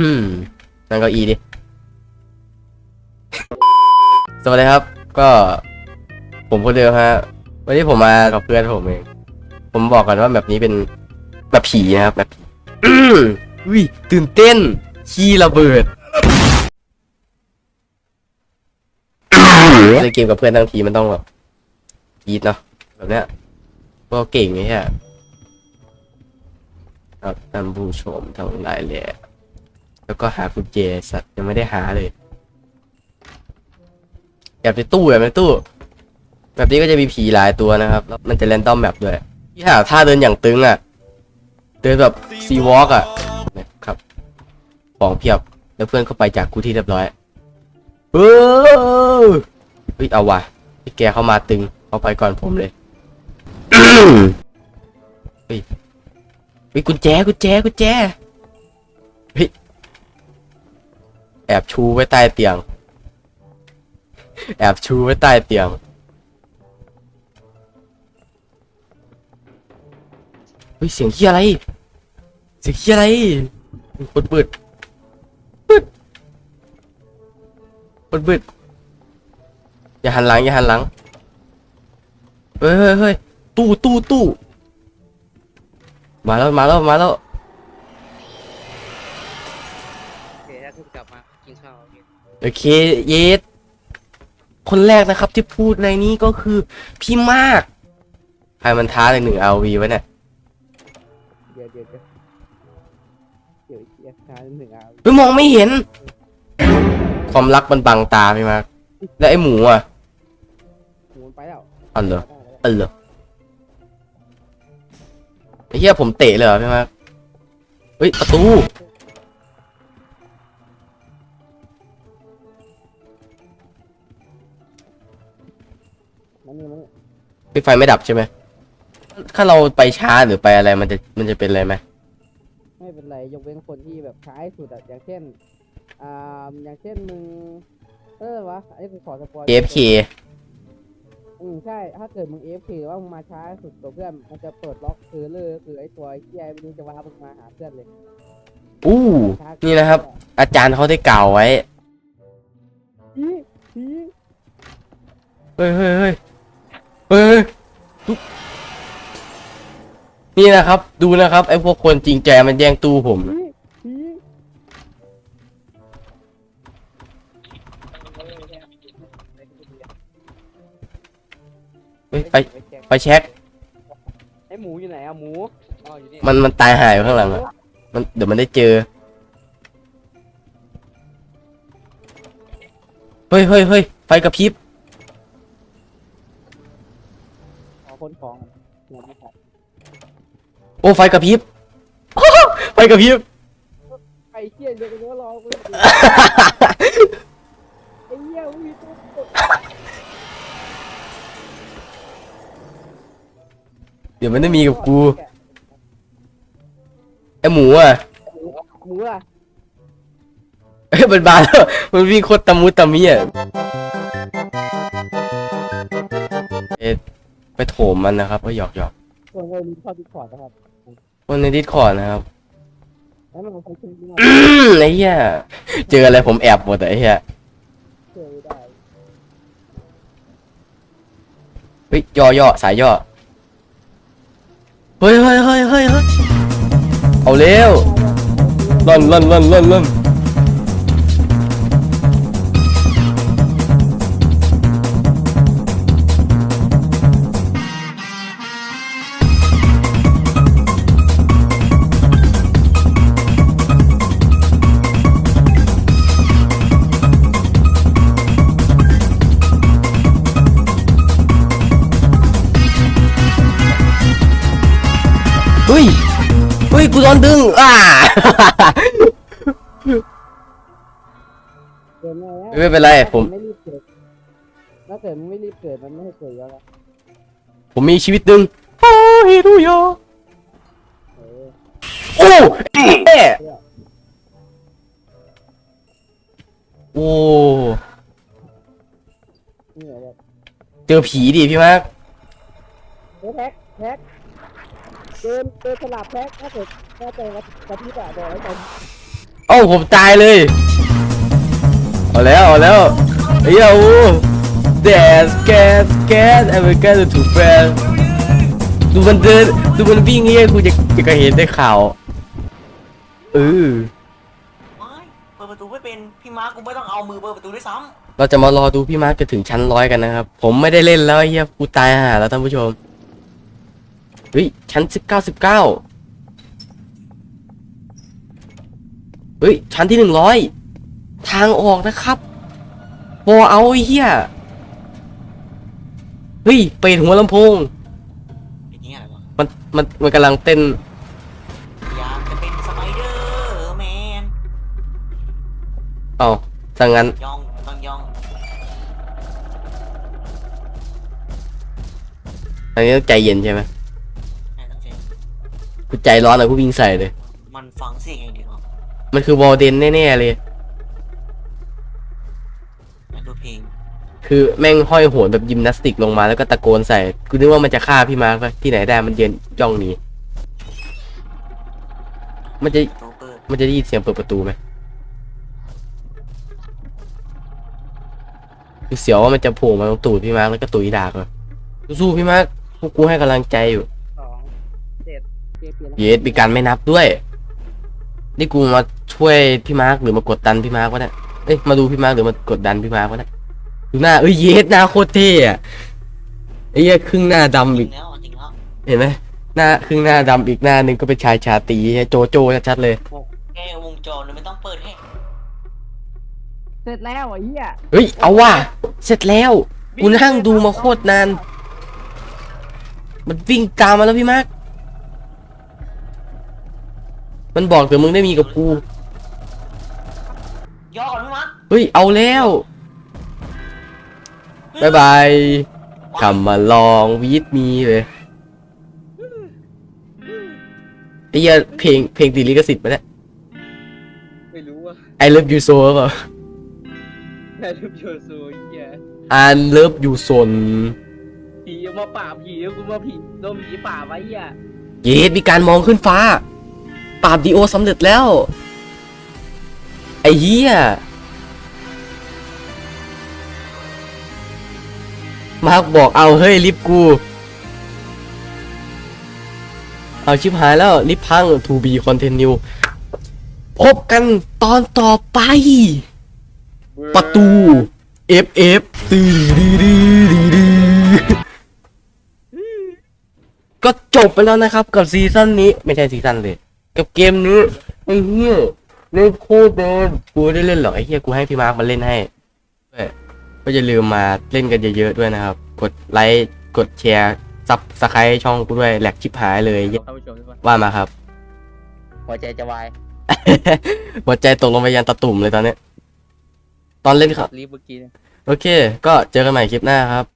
อืมนั่งเก้าอี้ดิ สวัสดีครับ ก็ ผมคนเดิมฮะ วันนี้ผมมากับเพื่อนผมเอง ผมบอกกันว่าแบบนี้เป็นแบบผีนะครับแบบผีอุ้ยตื่นเต้น ขี้ระเบิดเล่นเกมกับเพื่อนทั้งทีมันต้องแบบกรีดเนาะแบบเนี้ยก็เก่งไงฮะครับท่านผู้ชมทั้งหลายแหละ แล้วก็หากุญแจสัตว์ยังไม่ได้หาเลยแอบในตู้แอบในตู้ แบบนี้ก็จะมีผีหลายตัวนะครับแล้วมันจะแรนดอมแบบด้วยที่หาท่าเดินอย่างตึงอะ เดินแบบซีวอล์กอะนะครับของเพียบแล้วเพื่อนก็ไปจากกูที่เรียบร้อยเออเฮ้ยเอาว่ะพี่แกเข้ามาตึงเอาไปก่อนผมเลยเฮ้ยเฮ้ยกุญแจกุญแจกุญแจเฮ้ย แอบชูไว้ใต้เตียง แอบชูไว้ใต้เตียงเฮ้ยเสียงเฮียอะไร เสียงเฮียอะไรปดเบิดปดปดเบิดอย่าหันหลังอย่าหันหลังเฮ้ยเฮ้ยเฮ้ยตู้ตู้ตู้มาแล้วมาแล้วมาแล้ว โอเคถ้าคุณกลับมากินข้าวโอเค โอเคเยสคนแรกนะครับที่พูดในนี้ก็คือพี่มากใครมันท้าเลยหนึ่งเอาวีวะเนี่ยเดี๋ยวเดี๋ยวเดี๋ยวเดี๋ยวอีกช้าหนึ่งเอาเฮ้ยมองไม่เห็น ความรักมันบังตาพี่มาก แล้วไอ้หมูอะหมุนไปแล้วอ๋อเหรอได้แล้วเออเหรอไอ้เหี้ยผมเตะเลยเหรอพี่มากเฮ้ยประตู มันนี่มันนี่พี่ไฟไม่ดับใช่ไหมถ้าเราไปช้าหรือไปอะไรมันจะมันจะเป็นอะไรไหมไม่เป็นไรยกเว้นคนที่แบบช้าที่สุดอะอย่างเช่นอ่าอย่างเช่นมึงเออวะอันนี้กูขอสปอยเอฟเคอืมใช่ถ้าเกิดมึง AFK หรือว่ามึงมาช้าที่สุดตัวเพื่อนมันจะเปิดล็อกคือเลอคือไอ้ตัวไอ้เหี้ยไม่รู้จะว่ามึงมาหาเพื่อนเลยอู้ช้านี่นะครับ อาจารย์เขาได้กล่าวไว้อีอีเฮ้ยเฮ้ยเฮ้ย เฮ้ยเฮ้ยทุกนี่นะครับ ดูนะครับ ไอ้พวกคนจริงใจมันแย่งตู้ผมอีอีเฮ้ยไปไปเช็คไอ้หมูอยู่ไหนอะหมูอ๋ออยู่นี่มันมันตายหายอยู่ข้างหลังอะมันเดี๋ยวมันได้เจอ เฮ้ยเฮ้ยเฮ้ยไฟกระพริบ ขอคนของหมูไม่ขอโอ้ไฟกระพริบ ไฟกระพริบ ไอ้เหี้ยเดี๋ยวกูรอกูอยู่ไอ้เหี้ยมึงมีตัวกดเดี๋ยวมันได้มีกับกูไอ้หมูอะหมูอะเอ้ยมันบานแล้วมันวิ่งโคตรตะมุตะมิอะ ไปโถมมันนะครับ ก็หยอกหยอกส่วนเราลิงก์เข้าดิสคอร์ดนะครับคนในดิสคอร์ดนะครับ แล้วมันใช้ชื่อนี้มาอืมไอ้เหี้ยเจออะไรผมแอบหมดอะไอ้เหี้ยเชื่อไม่ได้เฮ้ยย่อย่อสายย่อเฮ้ยเฮ้ยเฮ้ยเฮ้ยเฮ้ยเอาเร็วล่อนล่อนล่อนล่อนล่อน เฮ้ยกูโดนดึงอ่าเกิดไงอะไม่เป็นไรผม ไม่รีบเกิดถ้าเกิดมึงไม่รีบเกิดมันไม่ให้เกิดแล้วล่ะผมมีชีวิตหนึ่งโอ้ฮิรุโยเออโอ้แม่โอ้นี่แหละแบบเจอผีดิพี่มากเฮ้ยแท็กแท็กเดินเดินสลับแท็กถ้าเกิดถ้าเจอกระพริบอะบอกไว้ก่อนเอ้าผมตายเลย เอาแล้วเอาแล้วไอ้เหี้ยโอ้แดสแกสแกสไอ้เบอร์เกอร์ถูกแฟนดูมันเดินดูมันวิ่งเงี้ยกูจะจะกระเห็นได้ข่าวเออไม่เปิดประตูไม่เป็นพี่มาร์คกูไม่ต้องเอามือเปิดประตูด้วยซ้เราจะมารอดูพี่มาร์คจะถึงชั้นร้อยกันนะครับ ผมไม่ได้เล่นแล้วไอ้เฮียกูตายห่าแล้วท่านผู้ชมเฮ้ย ชั้นสิบเก้าสิบเก้าเฮ้ย ชั้นที่หนึ่งร้อยทางออกนะครับบอเอาไอ้เฮียเฮ้ย เปิดหัวลำโพงำเป็นยังไงอะไรวะมันมันมันกำลังเต้น อยากจะเป็นสไปเดอร์แมนเอ้าถ้างั้น ย่องต้องย่องอันนี้ต้องใจเย็นใช่ไหมใช่ต้องใช้ กูใจร้อนอะกูวิ่งใส่เลย มันฟังเสียงอย่างเดียวมันคือวอลเดนแน่ๆเลยแล้วดูเพลงคือแม่งห้อยโหนแบบยิมนาสติกลงมาแล้วก็ตะโกนใส่ กูนึกว่ามันจะฆ่าพี่มาร์คปะที่ไหนได้มันเยืนย่องหนีมันจะโตเปิดมันจะได้ยินเสียงเปิดประตูไหมคือเสียวว่ามันจะโผล่มาตรงตูดพี่มาร์คแล้วก็ตุยดากเลยสู้ๆพี่มาร์คพวกกูให้กำลังใจอยู่สองเจ็ด เจ็ดเปลี่ยนเยสมีการไม่นับด้วย นี่กูมาช่วยพี่มาร์คหรือมากดดันพี่มาร์ควะเนี่ยเอ้ยมาดูพี่มาร์คหรือมากดดันพี่มาร์ควะเนี่ยดูหน้าเอ้ยเยสหน้าโคตรเท่อะไอ้เหี้ยครึ่งหน้าดำจริอีงกแล้วจริงแล้วเห็นไหมหน้าครึ่งหน้าดำอีกหน้าหนึ่งก็เป็นชายชาตรีโจโจ้ชัดๆเลยแกวงจรเลยไม่ต้องเปิดให้เสร็จแล้วไอ้เหี้ยเฮ้ยเอาว่ะเสร็จแล้วกูนั่งดูมาโคตรนาน มันวิ่งตามมาแล้วพี่มาร์ มันบอกเดี๋ยวมึงได้มีกับกู ย่อก่อนพี่มาร์คเฮ้ย เอาแล้วบายบายคำมาลองวีดมีเลยไอ้เหี้ยเพลงเพลงตีลิขสิทธิ์มาเนี่ย ไม่รู้ว่า I love you so เปล่า แค่ทุบโยโซเหี้ย I love you so ผีมาป่าบผีแล้วกูมาผีโดนผีป่าบไว้เหี้ยเยสมีการมองขึ้นฟ้า ปราบดีโอสำเร็จแล้ว ไอ้เหี้ยมาร์กบอกเอาเฮ้ยลิฟกู เอาชิบหายแล้วลิฟพัง to be continue พบกันตอนต่อไป ประตู FF ตือดือดือดือดือก็จบไปแล้วนะครับกับซีซั่นนี้ ไม่ใช่ซีซั่นเลย กับเกมนี้ไอ้เหี้ยเล่นโคตรเดินกูไม่ได้เล่นหรอกไอ้เหี้ยกูให้พี่มาร์คมาเล่นให้ด้วยก็อย่าลืมมาเล่นกันเยอะๆด้วยนะครับ กดไลค์กดแชร์ซับสไครต์ช่องกูด้วยแหลกชิบหายเลยท่านผู้ชมทุกคนว่ามาครับ หัวใจจะวายหัวใจตกลงไปยันตะตุ่มเลยตอนเนี้ยตอนเล่นครับ รีบเมื่อกี้เนี่ย โอเค ก็เจอกันใหม่คลิปหน้าครับ